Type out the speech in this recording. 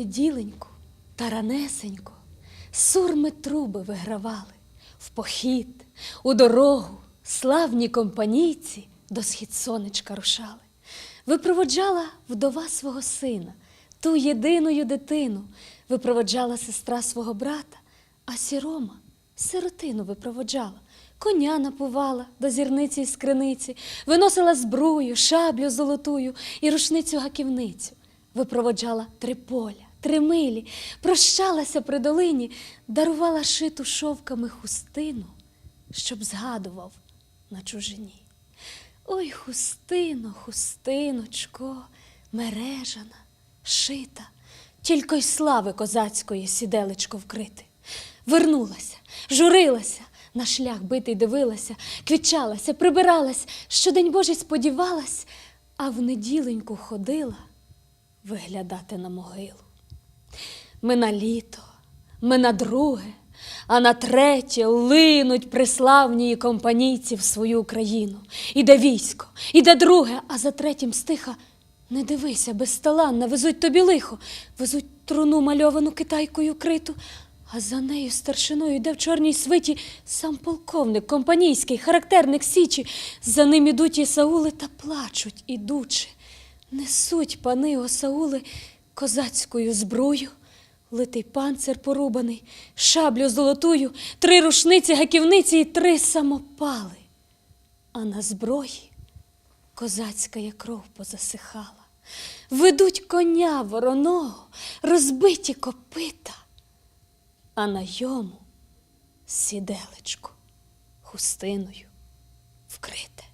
неділеньку та ранесенько сурми труби вигравали в похід, у дорогу, славні компанійці до схід сонечка рушали. Випроводжала вдова свого сина, ту єдиною дитину, випроводжала сестра свого брата, а сірома сиротину випроводжала, коня напувала до зірниці й скриниці, виносила збрую, шаблю золотую і рушницю гаківницю, випроводжала три поля, три милі, прощалася при долині, дарувала шиту шовками хустину, щоб згадував на чужині. Ой, хустино, хустиночко, мережана, шита, тільки й слави козацької сіделечко вкрити. Вернулася, журилася, на шлях битий дивилася, квічалася, прибиралась, щодень Божий сподівалась, а в неділеньку ходила виглядати на могилу. Ми на літо, ми на друге, а на третє линуть приславні компанійці в свою країну. Іде військо, іде друге, а за третім стиха не дивися, безталанна, везуть тобі лихо, везуть труну мальовану китайкою криту, а за нею старшиною йде в чорній свиті сам полковник компанійський, характерник Січі. За ним ідуть і Саули та плачуть, ідучи. Несуть пани Осаули козацькою зброю, литий панцир порубаний, шаблю золотую, три рушниці, гаківниці і три самопали. А на зброї козацька як кров позасихала. Ведуть коня вороного, розбиті копита, а на йому сіделечко хустиною вкрите.